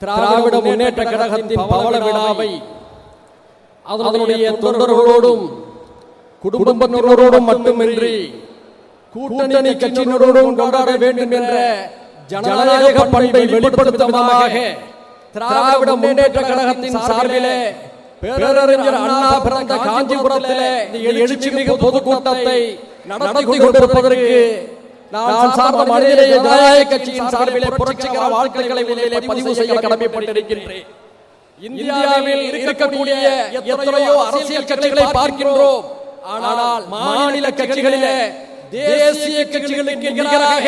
திராவிட முன்னேற்ற கழகத்தின் பவள விழாவை அதனுடைய தொண்டர்களோடும் குடும்பத்தினரோடும் மட்டுமின்றி கூட்டணி கட்சியினரோடும் கொண்டாட வேண்டும் என்ற ஜனநாயக பண்பை வெளிப்படுத்தும் விதமாக திராவிட முன்னேற்ற கழகத்தின் சார்பிலே பேரறிஞர் அண்ணா பிறந்த காஞ்சிபுரத்திலே எழுச்சி மிகு பொதுக்கூட்டத்தை நடத்தி கொண்டிருப்பதற்கு நான் சார்ந்த மனிதநேய ஜனநாயக கட்சியின் சார்பிலே புரட்சிகர வாழ்க்கைகளை முதலிலே பதிவு செய்ய கடமைப்பட்டிருக்கின்றேன் இந்தியாவில் இருக்கக்கூடிய எத்தனையோ அரசியல் கட்சிகளை பார்க்கின்றோம். ஆனால் மாநில கட்சிகளிலே தேசிய கட்சிகளுக்கு நிகராக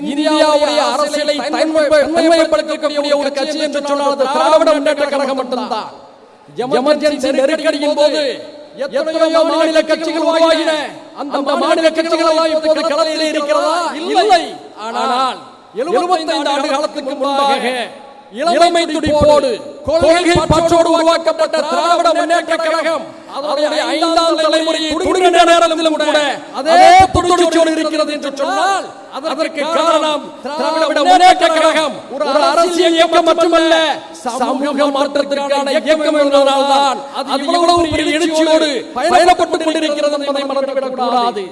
இந்தியாவுடைய அரசியலை தன்மைப்படுத்தக்கூடிய ஒரு கட்சி என்று சொன்னால் திராவிட முன்னேற்ற கழகம் மட்டும்தான். எமர்ஜென்சி நெருக்கடியின் போது எத்தனையோ மாநில கட்சிகள் உருவாகின. அந்த மாநில கட்சிகள் எல்லாம் இப்போது களத்தில் இருக்கிறதா? இல்லை. ஆனால் 75 ஆண்டு காலத்துக்கு முன்பாக இளமை துடிப்போடு கொள்கை பற்றோடு உருவாக்கப்பட்ட திராவிட முன்னேற்ற கழகம். அதனுடைய ஐந்தாம் தலைமுறையை துடுகின்ற நேரத்திலும் கூட அதே துடிச்சோடு இருக்கிறது என்று சொன்னால் அதற்கு காரணம் திராவிட முன்னேற்ற கழகம். ஒரு அரசியல் இயக்கம் மட்டுமல்ல சமூக மாற்றத்திற்கான இயக்கம் என்பதனால்தான் அது இவ்வளவு பெரிய எழுச்சியோடு பயணப்பட்டுக் கொண்டிருக்கிறது என்பதை மறந்துவிடக் கூடாது.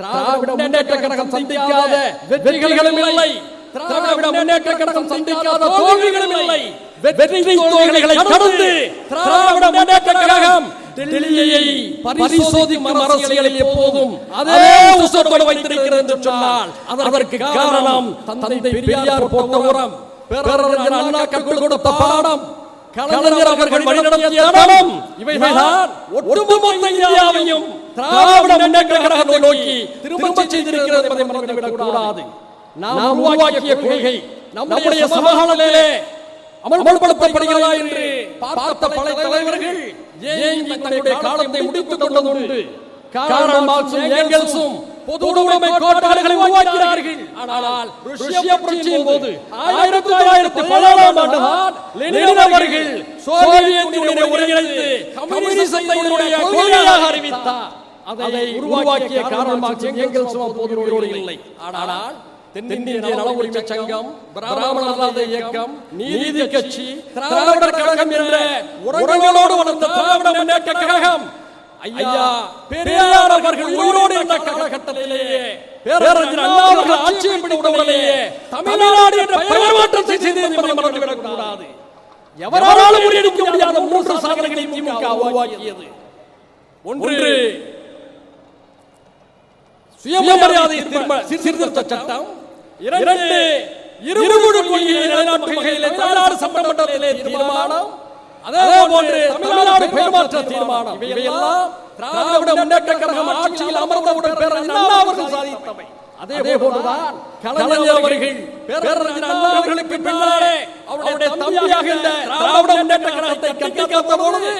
திராவிட முன்னேற்ற கழகம் சந்திக்காத வெற்றிகளும் இல்லை. திராவிட முன்னேற்ற கழகம் சந்திக்காத தோல்விகளும் இல்லை. வெற்றி தோல்விகளை கடந்து திராவிட முன்னேற்ற கழகம் டெல்லியை பரிசோதிக்கும் அரசியலில் எப்போதும் அதே உசோடு வைத்திருக்கிறது என்று சொன்னால் அதற்கு காரணம் தந்தை பெரியார் போட்ட உரம். பேரறிஞர் அண்ணா கற்றுக் கொடுத்த பாடம். கலைஞர் அவர்கள் வழிநடத்திய தடம். இவைதான் ஒட்டுமொத்த இந்தியாவையும் திராவிட முன்னேற்ற கழகத்தை நோக்கி திரும்ப செய்திருக்கிறது என்பதை மறந்துவிடக் கூடாது. நாம் உருவாக்கிய கொள்கை நம்முடைய சமகாலத்திலே அமல்படுத்தப்படுகிறதா என்று பார்த்த பல தலைவர்கள் ஏங்கி தன்னுடைய காலத்தை முடித்துக் கொண்டது உண்டு காரணம் மார்க்சும் ஏங்கல்ஸும் பொது உடைமை கோட்பாடுகளை உருவாக்கினார்கள். ஆனால் ரஷ்ய புரட்சியின் போது ஆயிரத்தி தொள்ளாயிரத்தி பதினாலாம் ஆண்டு லெனின் அவர்கள் சோவியத் யூனியனை ஒருங்கிணைத்து கம்யூனிசத்தினுடைய கொள்கையாக அறிவித்தார். அதை உருவாக்கிய காரணம் மார்க்சும் ஏங்கல்ஸும் அப்போது உயிரோடு இல்லை. ஆனால் தென்னிந்திய நல உரிமை சங்கம் பிராமணர் இயக்கம் நீதி கட்சி திராவிடர் கழகம் என்ற உறவுகளோடு வளர்ந்த திராவிட முன்னேற்ற கழகம். ஐயா பெரியார் அவர்கள் உயிரோடு இருந்த காலகட்டத்திலேயே பேரறிஞர் அண்ணா அவர்கள் ஆட்சியை பிடித்த உடனேயே தமிழ்நாடு என்ற பெயர் மாற்றத்தை செய்து என்பதை மறந்துவிடக் கூடாது. எவராலும் முறியடிக்க முடியாத மூன்று சாதனைகளை திமுக உருவாக்கியது. ஒன்று சுயமரியாதை திரும்ப- சீர்திருத்த சட்டம். இரண்டு இருமுழு கொள்கையை நிலைநாட்டும் வகையில் தமிழ்நாடு சட்டமன்றத்திலே தீர்மானம். அதே போன்று தமிழ்நாடு பெயர்மாற்ற தீர்மானம். இவையெல்லாம் திராவிட முன்னேற்ற கழகம் ஆட்சியில் அமர்ந்தவுடன் பேரறிஞர் அண்ணா அவர்கள் சாதித்தவை. அதே போன்றுதான் கலைஞர் அவர்கள் பேரறிஞர் அண்ணா அவர்களுக்கு பின்னாலே அவருடைய தம்பியாக இருந்த திராவிட முன்னேற்ற கழகத்தை கட்டிக்காத்த பொழுது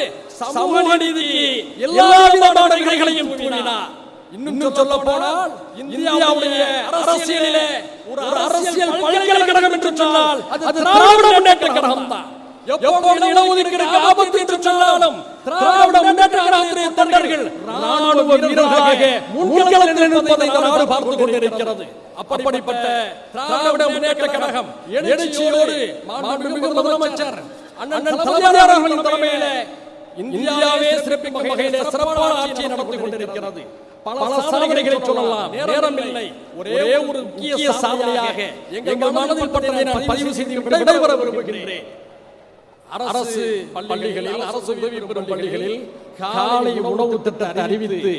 சமூக நீதிக்கு எல்லா விதமான நிலைகளையும் தூண்டினார். இன்னும் சொல்ல போனால் இந்தியாவுடைய அரசியலிலே ஒரு அரசியல் பல்கலைக்கழகம் என்று சொன்னால் அது திராவிட முன்னேற்ற கழகம் தான் எப்போது இடஒதுக்கீடுக்கு ஆபத்து என்று சொன்னாலும் திராவிட முன்னேற்ற கழகத்துடைய தொண்டர்கள் ராணுவ வீரர்களாக முன்களத்தில் நிற்பதை நாடு பார்த்துக் கொண்டிருக்கிறது. அப்படிப்பட்ட திராவிட முன்னேற்ற கழகம் எழுச்சியோடு மாண்புமிகு முதலமைச்சர் அண்ணன் தலைவர் அவர்களின் தலைமையிலே இந்தியாவே சிறப்பிக்கும் வகையிலே சிறப்பான ஆட்சியை நடத்தி கொண்டிருக்கிறது. பல சாதனைகளை சொல்லலாம். நேரம் இல்லை. ஒரே ஒரு முக்கிய சாதனையாக எங்கள் மனதில் பட்டதை நான் பதிவு செய்து விடைபெற விரும்புகிறேன் அரசு பள்ளிகளில் அரசு உதவி பெறும் பள்ளிகளில் காலை உணவு திட்டத்தை அறிவித்து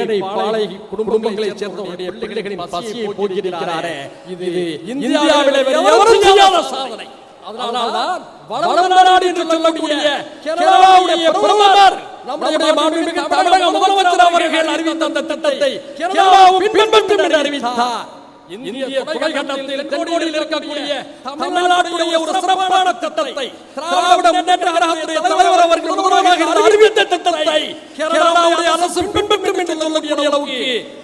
ஏழை பாலை குடும்பங்களைச் சேர்ந்தவருடைய பிள்ளைகளின் பசியை போக்கியிருக்கிறாரே. இது இந்தியாவிலே செய்யாத சாதனை. அதனால்தான் வளர்ந்த நாடு என்று சொல்லக்கூடிய கேரளாவுடைய பிரதமர் நம்முடைய மாண்புமிகு தமிழக முதலமைச்சர் அவர்கள் அறிவித்த அந்த திட்டத்தை கேரளாவும் பின்பற்றும் என்று அறிவித்தார். இந்திய துணைக்கண்டத்தில் தென்கோடியில் இருக்கக்கூடிய தமிழ்நாட்டுடைய ஒரு சிறப்பான திட்டத்தை திராவிட முன்னேற்ற கழகத்துடைய தலைவர் அவர்கள் உருவாக அறிவித்த திட்டத்தை கேரளாவுடைய அரசு பின்பற்றும் என்று சொல்லக்கூடிய அளவுக்கு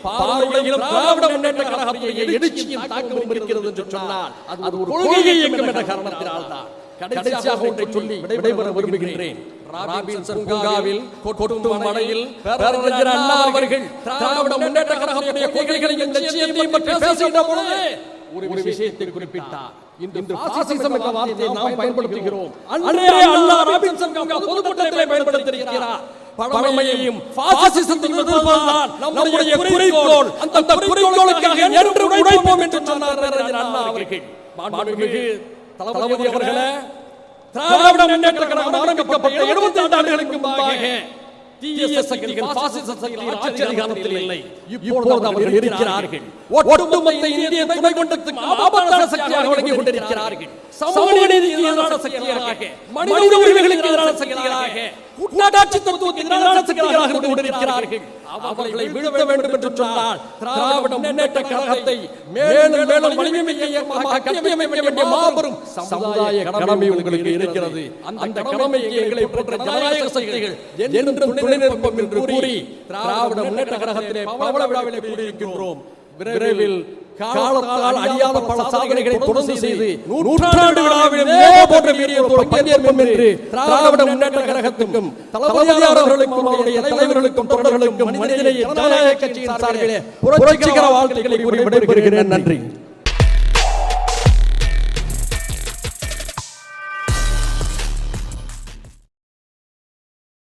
பாலுலகிலும் திராவிட முன்னேற்ற கழகத்துடைய எழுச்சியும் தாக்கமும் இருக்கிறது என்று சொன்னால் அது ஒரு கொள்கை இயக்கம் என்ற காரணத்தினால் தான் கடைசியாக ஒன்றை சொல்லி விடைபெற விரும்புகின்றேன் ராபின்சன் பூங்காவில் கொட்டும் மலையில் பேரறிஞர் அண்ணா அவர்கள் திராவிட முன்னேற்ற கழகத்துடைய கொள்கைகளையும் லட்சியத்தையும் பற்றி பேசுகின்ற பொழுது ஒரு விஷயத்தை குறிப்பிட்டார். இன்று பாசிசம் என்ற வார்த்தையை நாம் பயன்படுத்துகிறோம். அன்றே அண்ணா ராபின்சன் கங்கா பொதுக்கூட்டத்திலே பயன்படுத்தியிருக்கிறார். பழமையையும் பாசிசத்தையும் எதிர்ப்பதுதான் நம்முடைய குறிக்கோள் அந்த குறிக்கோளுக்காக என்று உழைப்போம் என்று சொன்னார் அண்ணா அவர்கள். மாண்புமிகு தளபதி அவர்களே திராவிட முன்னேற்ற கழகம் ஆரம்பிக்கப்பட்ட 75 ஆண்டுகளுக்கு முன்பாக தீய சக்திகள் பாசிச சக்திகள் ஆட்சி அதிகாரத்தில் இல்லை இப்பொழுது அவர்கள் இருக்கிறார்கள். ஒட்டுமொத்த இந்திய துணை கொண்டத்துக்கு ஆபத்தான சக்தியாக விளங்கிக் கொண்டிருக்கிறார்கள். சமூக நீதிக்கு எதிரான சக்திகளாக மனித உரிமைகளுக்கு எதிரான சக்திகளாக கூட்டாட்சி தத்துவத்துக்கு எதிரான சக்திகளாக இருந்து கொண்டிருக்கிறார்கள் அவர்களை வீழ்த்த வேண்டும் என்று சொன்னால் திராவிட முன்னேற்ற கழகத்தை மேலும் மேலும் வேண்டிய மாபெரும் சமுதாய கடமை உங்களுக்கு இருக்கிறது. அந்த கடமைக்கு எங்களை போன்ற ஜனநாயக சக்திகள் என்றும் துணை நிற்போம் என்று கூறி திராவிட முன்னேற்ற கழகத்திலே பவள விழாவிலே கூடியிருக்கின்றோம் விரைவில் காலத்தால் அழியாத பல சாதனைகளை தொடர்ந்து செய்து நூற்றாண்டு விழாவில் போன்ற வீரியத்தோடு பங்கேற்போம் என்று திராவிட முன்னேற்ற கழகத்துக்கும் தளபதியார் அவர்களுக்கும் அவருடைய தலைவர்களுக்கும் தொண்டர்களுக்கும் மனிதநேய ஜனநாயக கட்சியின் சார்பிலே புரட்சிகர வாழ்த்துக்களை கூறி விடைபெறுகிறேன். நன்றி.